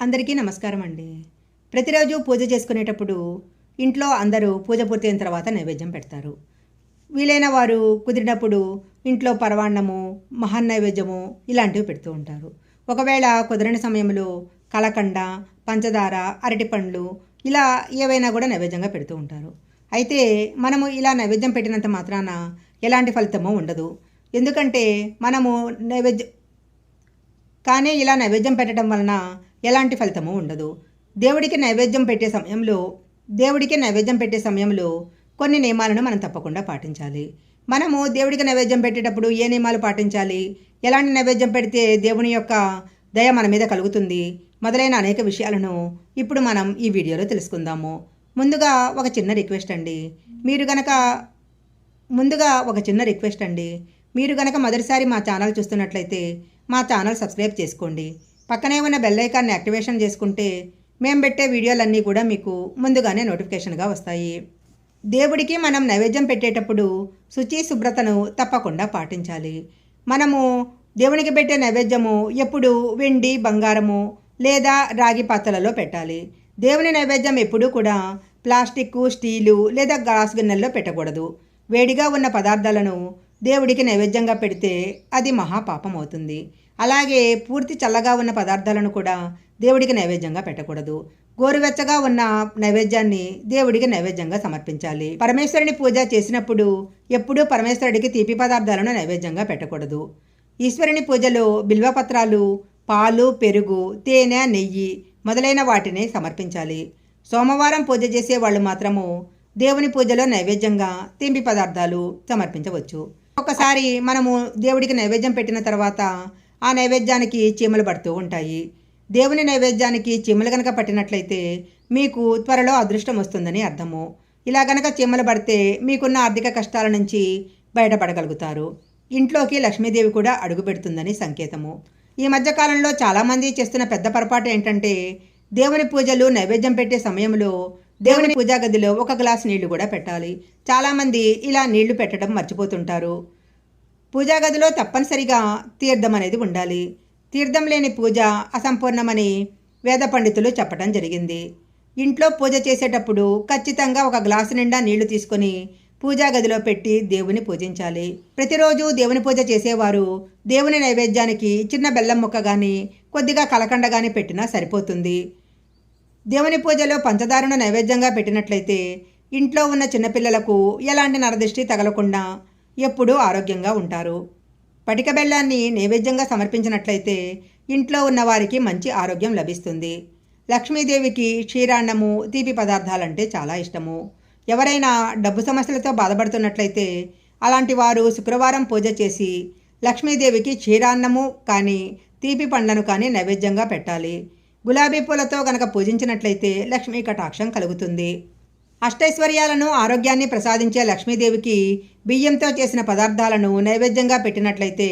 అందరికీ నమస్కారం అండి. ప్రతిరోజు పూజ చేసుకునేటప్పుడు ఇంట్లో అందరూ పూజ పూర్తయిన తర్వాత నైవేద్యం పెడతారు. వీలైన వారు కుదిరినప్పుడు ఇంట్లో పరవాన్నము మహా నైవేద్యము ఇలాంటివి పెడుతూ ఉంటారు. ఒకవేళ కుదరని సమయంలో కలకండ పంచదార అరటిపండ్లు ఇలా ఏవైనా కూడా నైవేద్యంగా పెడుతూ ఉంటారు. అయితే మనము ఇలా నైవేద్యం పెట్టినంత మాత్రాన ఎలాంటి ఫలితము ఉండదు. ఎందుకంటే మనము నైవేద్యం కానీ ఇలా నైవేద్యం పెట్టడం వలన ఎలాంటి ఫలితము ఉండదు. దేవుడికి నైవేద్యం పెట్టే సమయంలో దేవుడికి నైవేద్యం పెట్టే సమయంలో కొన్ని నియమాలను మనం తప్పకుండా పాటించాలి. మనము దేవుడికి నైవేద్యం పెట్టేటప్పుడు ఏ నియమాలు పాటించాలి? ఎలాంటి నైవేద్యం పెడితే దేవుని యొక్క దయ మన మీద కలుగుతుంది? మొదలైన అనేక విషయాలను ఇప్పుడు మనం ఈ వీడియోలో తెలుసుకుందాము. ముందుగా ఒక చిన్న రిక్వెస్ట్ అండి. మీరు గనక ముందుగా ఒక చిన్న రిక్వెస్ట్ అండి. మీరు గనక మొదటిసారి మా ఛానల్ చూస్తున్నట్లయితే మా ఛానల్ సబ్స్క్రైబ్ చేసుకోండి. పక్కనే ఉన్న బెల్ ఐకాన్ని యాక్టివేషన్ చేసుకుంటే మేము పెట్టే వీడియోలన్నీ కూడా మీకు ముందుగానే నోటిఫికేషన్గా వస్తాయి. దేవుడికి మనం నైవేద్యం పెట్టేటప్పుడు శుచి శుభ్రతను తప్పకుండా పాటించాలి. మనము దేవునికి పెట్టే నైవేద్యము ఎప్పుడు వెండి బంగారము లేదా రాగి పాత్రలలో పెట్టాలి. దేవుని నైవేద్యం ఎప్పుడూ కూడా ప్లాస్టిక్ స్టీలు లేదా గ్లాస్ గిన్నెల్లో పెట్టకూడదు. వేడిగా ఉన్న పదార్థాలను దేవుడికి నైవేద్యంగా పెడితే అది మహాపాపం అవుతుంది. అలాగే పూర్తి చల్లగా ఉన్న పదార్థాలను కూడా దేవుడికి నైవేద్యంగా పెట్టకూడదు. గోరువెచ్చగా ఉన్న నైవేద్యాన్ని దేవుడికి నైవేద్యంగా సమర్పించాలి. పరమేశ్వరుని పూజ చేసినప్పుడు ఎప్పుడూ పరమేశ్వరుడికి తీపి పదార్థాలను నైవేద్యంగా పెట్టకూడదు. ఈశ్వరుని పూజలో బిల్వపత్రాలు పాలు పెరుగు తేనె నెయ్యి మొదలైన వాటిని సమర్పించాలి. సోమవారం పూజ చేసే వాళ్ళు మాత్రము దేవుని పూజలో నైవేద్యంగా తీపి పదార్థాలు సమర్పించవచ్చు. ఒకసారి మనము దేవుడికి నైవేద్యం పెట్టిన తర్వాత ఆ నైవేద్యానికి చీమలు పడుతూ ఉంటాయి. దేవుని నైవేద్యానికి చీమలు గనక పట్టినట్లయితే మీకు త్వరలో అదృష్టం వస్తుందని అర్థము. ఇలా గనక చీమలు పడితే మీకున్న ఆర్థిక కష్టాల నుంచి బయటపడగలుగుతారు. ఇంట్లోకి లక్ష్మీదేవి కూడా అడుగు పెడుతుందని సంకేతము. ఈ మధ్యకాలంలో చాలామంది చేస్తున్న పెద్ద పొరపాటు ఏంటంటే దేవుని పూజలు నైవేద్యం పెట్టే సమయంలో దేవుని పూజా గదిలో ఒక గ్లాస్ నీళ్ళు కూడా పెట్టాలి. చాలామంది ఇలా నీళ్ళు పెట్టడం మర్చిపోతుంటారు. పూజా గదిలో తప్పనిసరిగా తీర్థం అనేది ఉండాలి. తీర్థం లేని పూజ అసంపూర్ణమని వేద పండితులు చెప్పడం జరిగింది. ఇంట్లో పూజ చేసేటప్పుడు ఖచ్చితంగా ఒక గ్లాసు నిండా నీళ్ళు తీసుకొని పూజా గదిలో పెట్టి దేవుని పూజించాలి. ప్రతిరోజు దేవుని పూజ చేసేవారు దేవుని నైవేద్యానికి చిన్న బెల్లం ముక్క కానీ కొద్దిగా కలకండ కానీ పెట్టినా సరిపోతుంది. దేవుని పూజలో పంచదారను నైవేద్యంగా పెట్టినట్లయితే ఇంట్లో ఉన్న చిన్నపిల్లలకు ఎలాంటి నరదృష్టి తగలకుండా ఎప్పుడూ ఆరోగ్యంగా ఉంటారు. పటిక బెల్లాన్ని నైవేద్యంగా సమర్పించినట్లయితే ఇంట్లో ఉన్న వారికి మంచి ఆరోగ్యం లభిస్తుంది. లక్ష్మీదేవికి క్షీరాన్నము తీపి పదార్థాలంటే చాలా ఇష్టము. ఎవరైనా డబ్బు సమస్యలతో బాధపడుతున్నట్లయితే అలాంటి వారు శుక్రవారం పూజ చేసి లక్ష్మీదేవికి క్షీరాన్నము కానీ తీపి పండ్లను కానీ నైవేద్యంగా పెట్టాలి. గులాబీ పూలతో గనక పూజించినట్లయితే లక్ష్మీ కటాక్షం కలుగుతుంది. అష్టైశ్వర్యాలను ఆరోగ్యాన్ని ప్రసాదించే లక్ష్మీదేవికి బియ్యంతో చేసిన పదార్థాలను నైవేద్యంగా పెట్టినట్లయితే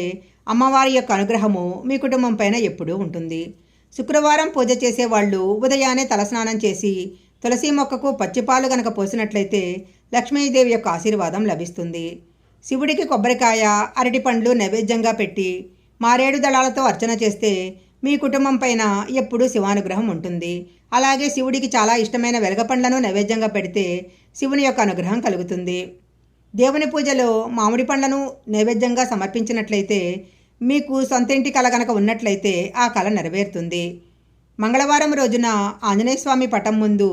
అమ్మవారి యొక్క అనుగ్రహము మీ కుటుంబం పైన ఎప్పుడూ ఉంటుంది. శుక్రవారం పూజ చేసేవాళ్ళు ఉదయాన్నే తలస్నానం చేసి తులసి మొక్కకు పచ్చిపాలు గనక పోసినట్లయితే లక్ష్మీదేవి యొక్క ఆశీర్వాదం లభిస్తుంది. శివుడికి కొబ్బరికాయ అరటిపండ్లు నైవేద్యంగా పెట్టి మారేడు దళాలతో అర్చన చేస్తే మీ కుటుంబం పైన ఎప్పుడూ శివానుగ్రహం ఉంటుంది. అలాగే శివుడికి చాలా ఇష్టమైన వెలగపండ్లను నైవేద్యంగా పెడితే శివుని యొక్క అనుగ్రహం కలుగుతుంది. దేవుని పూజలో మామిడి పండ్లను నైవేద్యంగా సమర్పించినట్లయితే మీకు సొంత ఇంటి కళ గనక ఉన్నట్లయితే ఆ కళ నెరవేరుతుంది. మంగళవారం రోజున ఆంజనేయ స్వామి పటం ముందు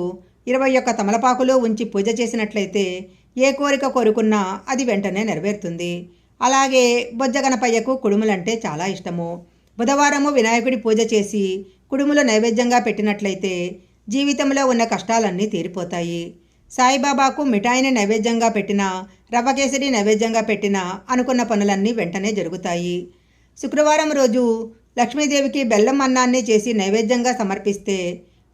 ఇరవై ఒక్క తమలపాకులు ఉంచి పూజ చేసినట్లయితే ఏ కోరిక కోరుకున్నా అది వెంటనే నెరవేరుతుంది. అలాగే బొజ్జగణపయ్యకు కుడుములంటే చాలా ఇష్టము. బుధవారము వినాయకుడి పూజ చేసి కుడుములు నైవేద్యంగా పెట్టినట్లయితే జీవితంలో ఉన్న కష్టాలన్నీ తీరిపోతాయి. సాయిబాబాకు మిఠాయిని నైవేద్యంగా పెట్టిన రవ్వ కేసరి నైవేద్యంగా పెట్టిన అనుకున్న పనులన్నీ వెంటనే జరుగుతాయి. శుక్రవారం రోజు లక్ష్మీదేవికి బెల్లం అన్నాన్ని చేసి నైవేద్యంగా సమర్పిస్తే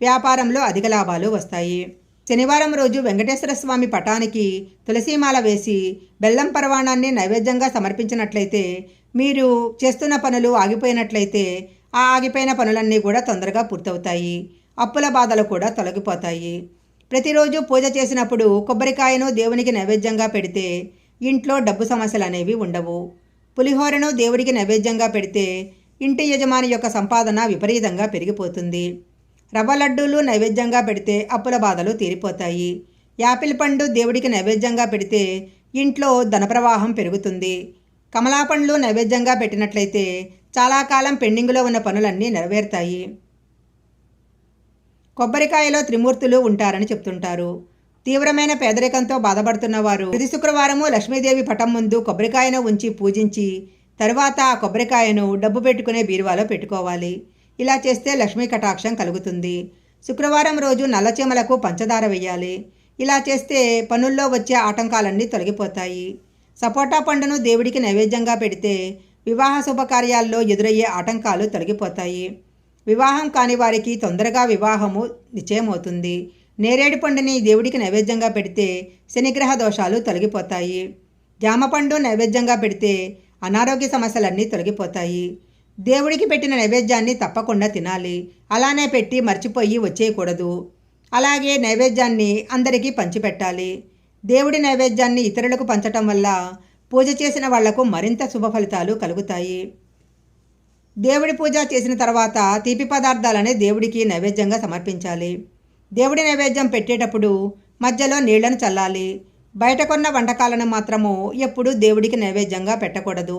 వ్యాపారంలో అధిక లాభాలు వస్తాయి. శనివారం రోజు వెంకటేశ్వర స్వామి పటానికి తులసీమాల వేసి బెల్లం పరవాణాన్ని నైవేద్యంగా సమర్పించినట్లయితే మీరు చేస్తున్న పనులు ఆగిపోయినట్లయితే ఆ ఆగిపోయిన పనులన్నీ కూడా తొందరగా పూర్తవుతాయి. అప్పుల బాధలు కూడా తొలగిపోతాయి. ప్రతిరోజు పూజ చేసినప్పుడు కొబ్బరికాయను దేవునికి నైవేద్యంగా పెడితే ఇంట్లో డబ్బు సమస్యలు అనేవి ఉండవు. పులిహోరను దేవుడికి నైవేద్యంగా పెడితే ఇంటి యజమాని యొక్క సంపాదన విపరీతంగా పెరిగిపోతుంది. రవ్వ లడ్డూలు నైవేద్యంగా పెడితే అప్పుల బాధలు తీరిపోతాయి. యాపిల్ పండు దేవుడికి నైవేద్యంగా పెడితే ఇంట్లో ధనప్రవాహం పెరుగుతుంది. కమలా పండ్లు నైవేద్యంగా పెట్టినట్లయితే చాలా కాలం పెండింగ్లో ఉన్న పనులన్నీ నెరవేరుతాయి. కొబ్బరికాయలో త్రిమూర్తులు ఉంటారని చెప్తుంటారు. తీవ్రమైన పేదరికంతో బాధపడుతున్న వారు ప్రతి శుక్రవారము లక్ష్మీదేవి పటం ముందు కొబ్బరికాయను ఉంచి పూజించి తరువాత ఆ కొబ్బరికాయను డబ్బు పెట్టుకునే బీరువాలో పెట్టుకోవాలి. ఇలా చేస్తే లక్ష్మీ కటాక్షం కలుగుతుంది. శుక్రవారం రోజు నల్లచీమలకు పంచదార వేయాలి ఇలా చేస్తే పనుల్లో వచ్చే ఆటంకాలన్నీ తొలగిపోతాయి. సపోటా పండును దేవుడికి నైవేద్యంగా పెడితే వివాహ శుభకార్యాల్లో ఎదురయ్యే ఆటంకాలు తొలగిపోతాయి. వివాహం కాని వారికి తొందరగా వివాహము నిశ్చయమవుతుంది. నేరేడు పండుని దేవుడికి నైవేద్యంగా పెడితే శనిగ్రహ దోషాలు తొలగిపోతాయి. జామపండు నైవేద్యంగా పెడితే అనారోగ్య సమస్యలన్నీ తొలగిపోతాయి. దేవుడికి పెట్టిన నైవేద్యాన్ని తప్పకుండా తినాలి. అలానే పెట్టి మర్చిపోయి వచ్చేయకూడదు. అలాగే నైవేద్యాన్ని అందరికీ పంచిపెట్టాలి. దేవుడి నైవేద్యాన్ని ఇతరులకు పంచటం వల్ల పూజ చేసిన వాళ్ళకు మరింత శుభ ఫలితాలు కలుగుతాయి. దేవుడి పూజ చేసిన తర్వాత తీపి పదార్థాలనే దేవుడికి నైవేద్యంగా సమర్పించాలి. దేవుడి నైవేద్యం పెట్టేటప్పుడు మధ్యలో నీళ్ళను చల్లాలి. బయట కొన్న వంటకాలను మాత్రము ఎప్పుడూ దేవుడికి నైవేద్యంగా పెట్టకూడదు.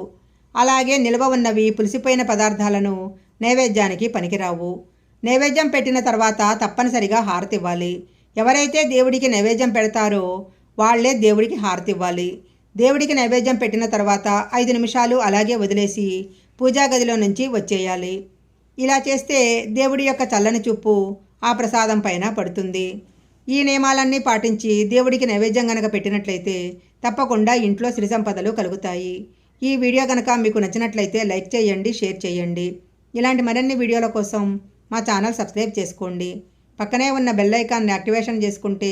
అలాగే నిల్వ ఉన్నవి పులిసిపోయిన పదార్థాలను నైవేద్యానికి పనికిరావు. నైవేద్యం పెట్టిన తర్వాత తప్పనిసరిగా హారతి ఇవ్వాలి ఎవరైతే దేవుడికి నైవేద్యం పెడతారో వాళ్ళే దేవుడికి హారతి ఇవ్వాలి దేవుడికి నైవేద్యం పెట్టిన తర్వాత ఐదు నిమిషాలు అలాగే వదిలేసి పూజా గదిలో నుంచి వచ్చేయాలి. ఇలా చేస్తే దేవుడి యొక్క చల్లని చూపు ఆ ప్రసాదం పైన పడుతుంది. ఈ నియమాలన్నీ పాటించి దేవుడికి నైవేద్యం గనక పెట్టినట్లయితే తప్పకుండా ఇంట్లో సిరి సంపదలు కలుగుతాయి. ఈ వీడియో కనుక మీకు నచ్చినట్లయితే లైక్ చేయండి షేర్ చేయండి. ఇలాంటి మరిన్ని వీడియోల కోసం మా ఛానల్ సబ్స్క్రైబ్ చేసుకోండి. పక్కనే ఉన్న బెల్ ఐకాన్ని యాక్టివేషన్ చేసుకుంటే